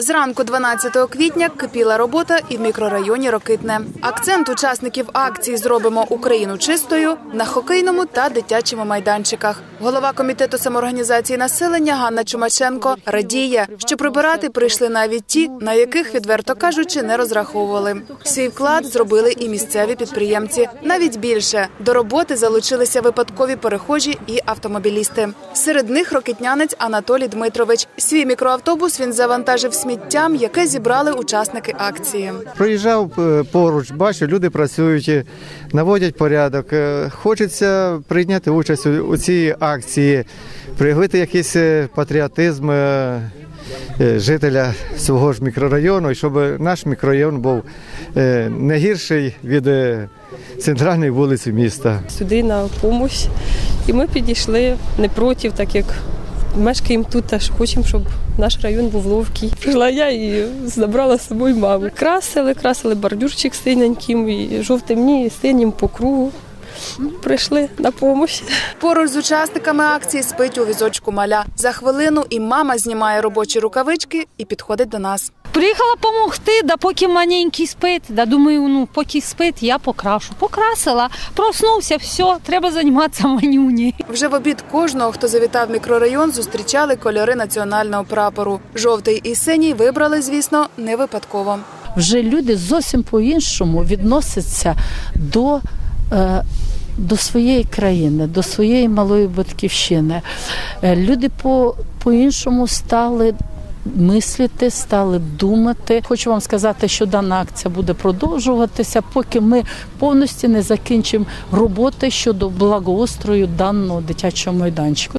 Зранку 12 квітня кипіла робота і в мікрорайоні Рокитне. Акцент учасників акції Зробимо Україну чистою на хокейному та дитячому майданчиках. Голова комітету самоорганізації населення Ганна Чумаченко радіє, що прибирати прийшли навіть ті, на яких відверто кажучи, не розраховували. Свій вклад зробили і місцеві підприємці. Навіть більше до роботи залучилися випадкові перехожі і автомобілісти. Серед них рокетнянець Анатолій Дмитрович. Свій мікроавтобус він завантажив сміттям, яке зібрали учасники акції. Проїжджав е, поруч, бачу, люди працюють, наводять порядок. Е, Хочеться прийняти участь у, цій акції, проявити якийсь е, патріотизм жителя свого ж мікрорайону, і щоб наш мікрорайон був не гірший від центральної вулиці міста. сюди на допомогу. І ми підійшли не проти, так як мешкаємо тут, теж хочемо, щоб наш район був ловкий. Прийшла я і забрала з собою маму. Красили, красили бордюрчик синеньким, і жовтим ні, синім по кругу. Прийшли на допомогу. Поруч з учасниками акції спить у візочку маля. За хвилину і мама знімає робочі рукавички і підходить до нас. Приїхала допомогти, да поки маленький спить. Да думаю, ну поки спить, я покрашу. Покрасила, проснувся, все, треба займатися манюні. Вже в обід кожного, хто завітав в мікрорайон, зустрічали кольори національного прапору. Жовтий і синій вибрали, звісно, не випадково. вже люди зовсім по-іншому відносяться до, до своєї країни, до своєї малої батьківщини. Е, Люди по, по-іншому стали. Мислити, стали думати. Хочу вам сказати, що дана акція буде продовжуватися, поки ми повністю не закінчимо роботи щодо благоустрою даного дитячого майданчику.